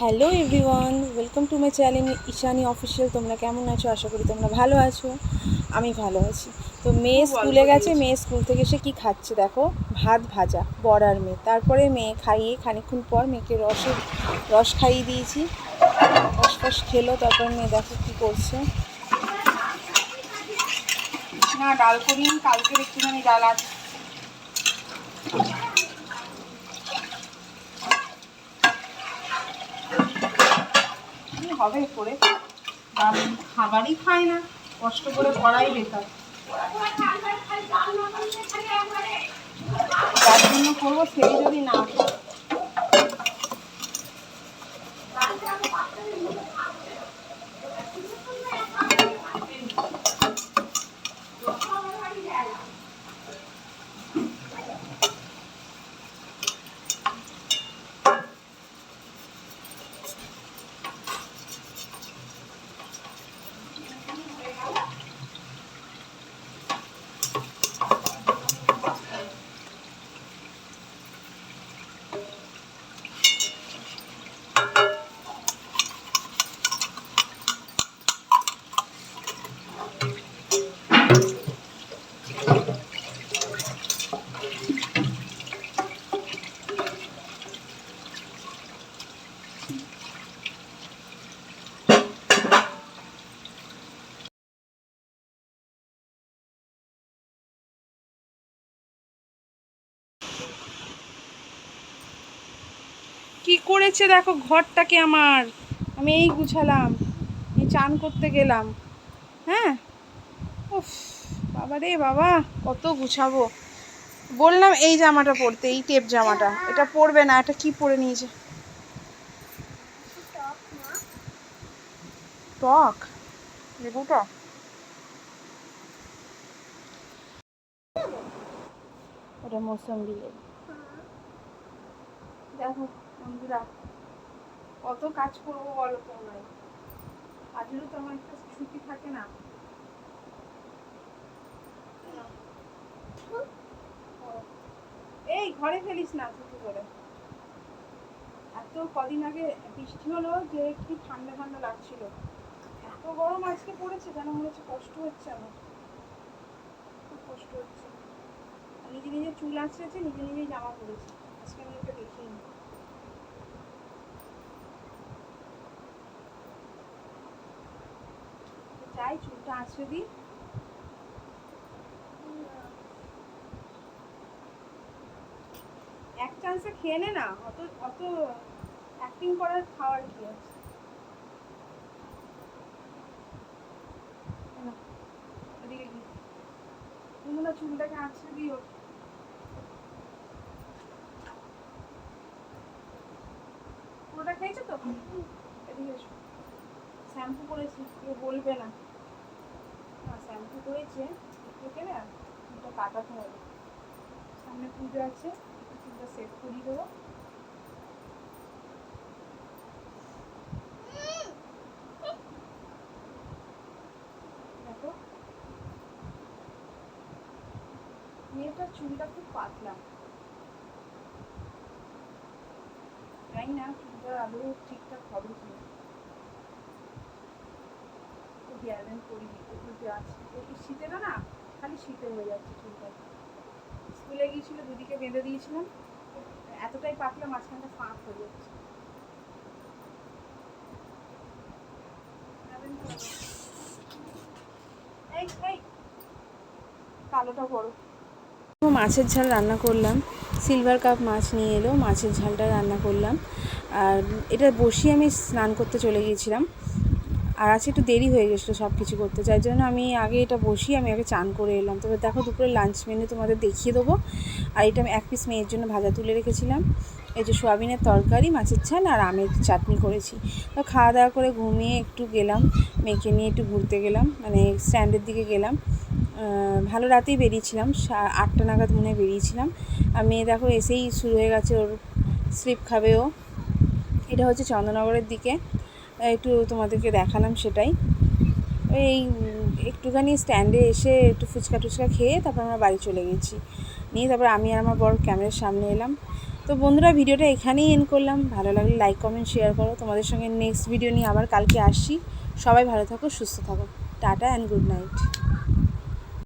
Hello everyone welcome to my channel Ishani official. তোমরা কেমন আছো? আশা করি তোমরা ভালো আছো। আমি ভালো আছি। তো মেয়ে স্কুলে গেছে মেয়ে স্কুল থেকে এসে কী খাচ্ছে দেখো? ভাত ভাজা বড়ার মেয়ে। তারপরে মেয়ে খাইয়ে খানিকক্ষণ পর মেয়েকে রসে রস খাইয়ে দিয়েছি। রস ফস খেলো তারপর মেয়ে দেখো কী করছে। না ডাল করিনি কালকের একটুখানি ডাল আছে কি হবে করে। খাবারই খায় না, কষ্ট করে করাই বেকার। তার জন্য করব, সেই যদি না খায়। কি করেছে দেখো ঘরটাকে আমার। আমি এই গুছালাম, এই চান করতে গেলাম। হ্যাঁ? উফ, বাবা রে বাবা, কত গুছাবো। বললাম এই জামাটা পরতে, এই টেপ জামাটা। এটা পরবে না, এটা কি পরে নিয়েছে? টক, লেবু টক। ওটা মৌসম্বি দেখো। বন্ধুরা, কত কাজ করব বলো তোমরাই। আজও তো আমার একটা ছুটি থাকে না। এই ঘরে ফেলিস না ছুটি করে। এত কদিন আগে বৃষ্টি হলো যে একটু ঠান্ডা ঠান্ডা লাগছিল। এত গরম আজকে পড়েছে যেন মনে হচ্ছে কষ্ট হচ্ছে আমার? খুব কষ্ট হচ্ছে। নিজে নিজে চুল আঁচড়েছে, নিজে নিজেই জামা পরেছে। আজকে আমি ওকে দেখিনি। চাই চুলটা আঁচড়ে দিই। এক চান্সে খেয়ে নে না, অত অত অ্যাক্টিং করার খাওয়ার কি আছে? চুলটাকে আঁচড়ে দিও। পুরোটা খেয়েছো তো? এদিকে শ্যাম্পু করেছি, কেউ বলবে না। শ্যাম্পু করেছে থেকে না চুলটা কাটাতে হবে সামনে পুজো আছে চুলটা সেট করিয়ে দেবো। মেয়েটার চুলটা খুব পাতলা। জানি না, চুলটা আদৌ ঠিকঠাক হবে কি না হেয়ার ব্যান্ড করিনি ওগুলোতে আছে একটু শীতে না না, খালি শীতে হয়ে যাচ্ছে চুলটা। স্কুলে গিয়েছিল, দুদিকে বেঁধে দিয়েছিলাম। এতটাই পাতলা, মাঝখানটা ফাঁক হয়ে যাচ্ছে। এই এই, কালোটা বড় মাছের ঝাল রান্না করলাম। সিলভার কাপ মাছ নিয়ে এলো, মাছের ঝালটা রান্না করলাম। আর এটা বসিয়ে আমি স্নান করতে চলে গিয়েছিলাম। আর আজকে একটু দেরি হয়ে গেছিল সব কিছু করতে, যার জন্য আমি আগে এটা বসিয়ে আমি আগে চান করে এলাম। তবে দেখো দুপুরে লাঞ্চ মেনু তোমাদের দেখিয়ে দেবো। আর এটা আমি এক পিস মেয়ের জন্য ভাজা তুলে রেখেছিলাম। এই যে সোয়াবিনের তরকারি, মাছের ঝাল আর আমের চাটনি করেছি। তো খাওয়া দাওয়া করে ঘুমিয়ে একটু গেলাম, মেয়েকে নিয়ে একটু ঘুরতে গেলাম মানে স্ট্যান্ডের দিকে গেলাম। ভালো রাতেই বেরিয়েছিলাম আটটা নাগাদ মনে হয় বেরিয়েছিলাম। আর মেয়ে দেখো এসেই শুরু হয়ে গেছে, ওর স্লিপ খাবে ও। এটা হচ্ছে চন্দ্রনগরের দিকে। একটু তোমাদেরকে দেখালাম সেটাই। এই একটুখানি স্ট্যান্ডে এসে একটু ফুচকা টুচকা খেয়ে তারপর আমরা বাড়ি চলে গেছি। নিয়ে তারপর আমি আর আমার বড় ক্যামেরার সামনে এলাম। তো বন্ধুরা, ভিডিওটা এখানেই এন করলাম। ভালো লাগলে লাইক কমেন্ট শেয়ার করো। তোমাদের সঙ্গে নেক্সট ভিডিও নিয়ে আবার কালকে আসি। সবাই ভালো থাকো, সুস্থ থাকো। Tata and good night